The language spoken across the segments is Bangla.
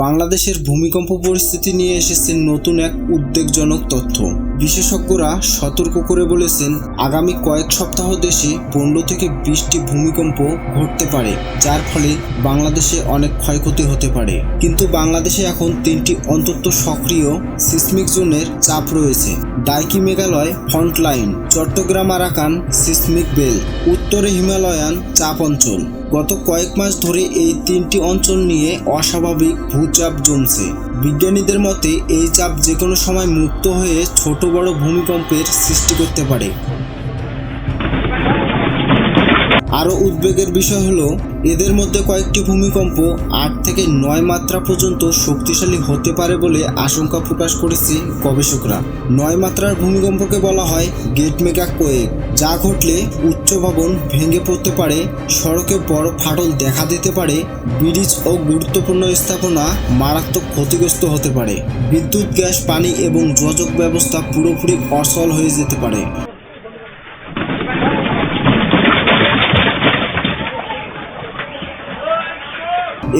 বাংলাদেশের ভূমিকম্প পরিস্থিতি নিয়ে এসেছে নতুন এক উদ্বেগজনক তথ্য। বিশেষজ্ঞরা সতর্ক করে বলেছেন, আগামী কয়েক সপ্তাহ দেশে পনেরো থেকে বিশটি ভূমিকম্প ঘটতে পারে, যার ফলে বাংলাদেশে অনেক ক্ষয়ক্ষতি হতে পারে। কিন্তু বাংলাদেশে এখন তিনটি অন্তত সক্রিয় সিসমিক জোনের চাপ রয়েছে। Dauki Meghalaya frontline, Chattogram Arakan, seismic belt, উত্তরে হিমালয়ান চাপ অঞ্চল। গত কয়েক মাস ধরে এই তিনটি অঞ্চল নিয়ে অস্বাভাবিক ভূচাপ জমছে। বিজ্ঞানীদের মতে, এই চাপ যে কোনো সময় মুক্ত হয়ে ছোট বড় ভূমিকম্পের সৃষ্টি করতে পারে। আরও উদ্বেগের বিষয় হলো, এদের মধ্যে কয়েকটি ভূমিকম্প আট থেকে নয় মাত্রা পর্যন্ত শক্তিশালী হতে পারে বলে আশঙ্কা প্রকাশ করেছে গবেষকরা। নয় মাত্রার ভূমিকম্পকে বলা হয় গেট মেগা কোয়েক, যা ঘটলে উচ্চ ভবন ভেঙে পড়তে পারে, সড়কে বড় ফাটল দেখা দিতে পারে, ব্রিজ ও গুরুত্বপূর্ণ স্থাপনা মারাত্মক ক্ষতিগ্রস্ত হতে পারে। বিদ্যুৎ, গ্যাস, পানি এবং যোগাযোগ ব্যবস্থা পুরোপুরি অচল হয়ে যেতে পারে।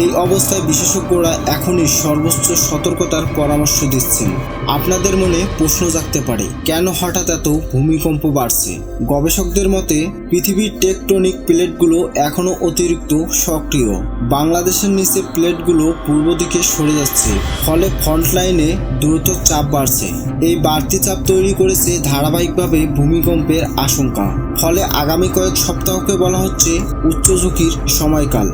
এই অবস্থায় বিশেষজ্ঞরা এখনই সর্বোচ্চ সতর্কতার পরামর্শ দিচ্ছেন। আপনাদের মনে প্রশ্ন জাগতে পারে, কেন হঠাৎ এত ভূমিকম্প বাড়ছে? গবেষকদের মতে, পৃথিবীর টেকটনিক প্লেটগুলো এখনও অতিরিক্ত সক্রিয়। বাংলাদেশের নিচে প্লেটগুলো পূর্ব দিকে সরে যাচ্ছে, ফলে ফ্রন্ট লাইনে দ্রুত চাপ বাড়ছে। এই বাড়তি চাপ তৈরি করেছে ধারাবাহিকভাবে ভূমিকম্পের আশঙ্কা। ফলে আগামী কয়েক সপ্তাহকে বলা হচ্ছে উচ্চ ঝুঁকির সময়কাল।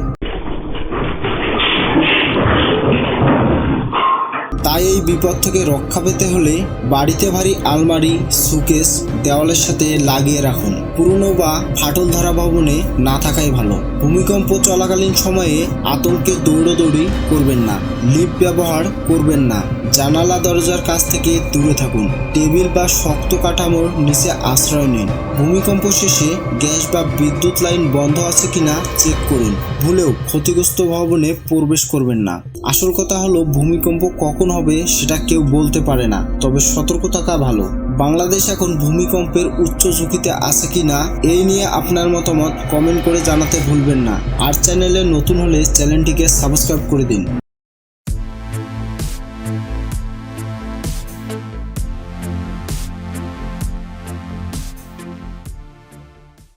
তাই এই বিপদ থেকে রক্ষা পেতে হলে বাড়িতে ভারী আলমারি, সুকেস, দেওয়ালের সাথে লাগিয়ে রাখুন। পুরনো বা ফাটল ধরা ভবনে না থাকাই ভালো। ভূমিকম্প চলাকালীন সময়ে আতঙ্কে দৌড়দৌড়ি করবেন না, লিফট ব্যবহার করবেন না। জানালা দরজার কাছ থেকে দূরে থাকুন। টেবিল বা শক্ত কাঠামোর নিচে আশ্রয় নিন। ভূমিকম্প শেষে গ্যাস বা বিদ্যুৎ লাইন বন্ধ আছে কিনা চেক করুন। ভুলেও ক্ষতিগ্রস্ত ভবনে প্রবেশ করবেন না। আসল কথা হলো, ভূমিকম্প কখন হবে সেটা কেউ বলতে পারে না, তবে সতর্ক থাকা ভালো। বাংলাদেশ এখন ভূমিকম্পের উচ্চ ঝুঁকিতে আছে কি না এই নিয়ে আপনার মতামত কমেন্ট করে জানাতে ভুলবেন না। আর চ্যানেলে নতুন হলে চ্যানেলটিকে সাবস্ক্রাইব করে দিন।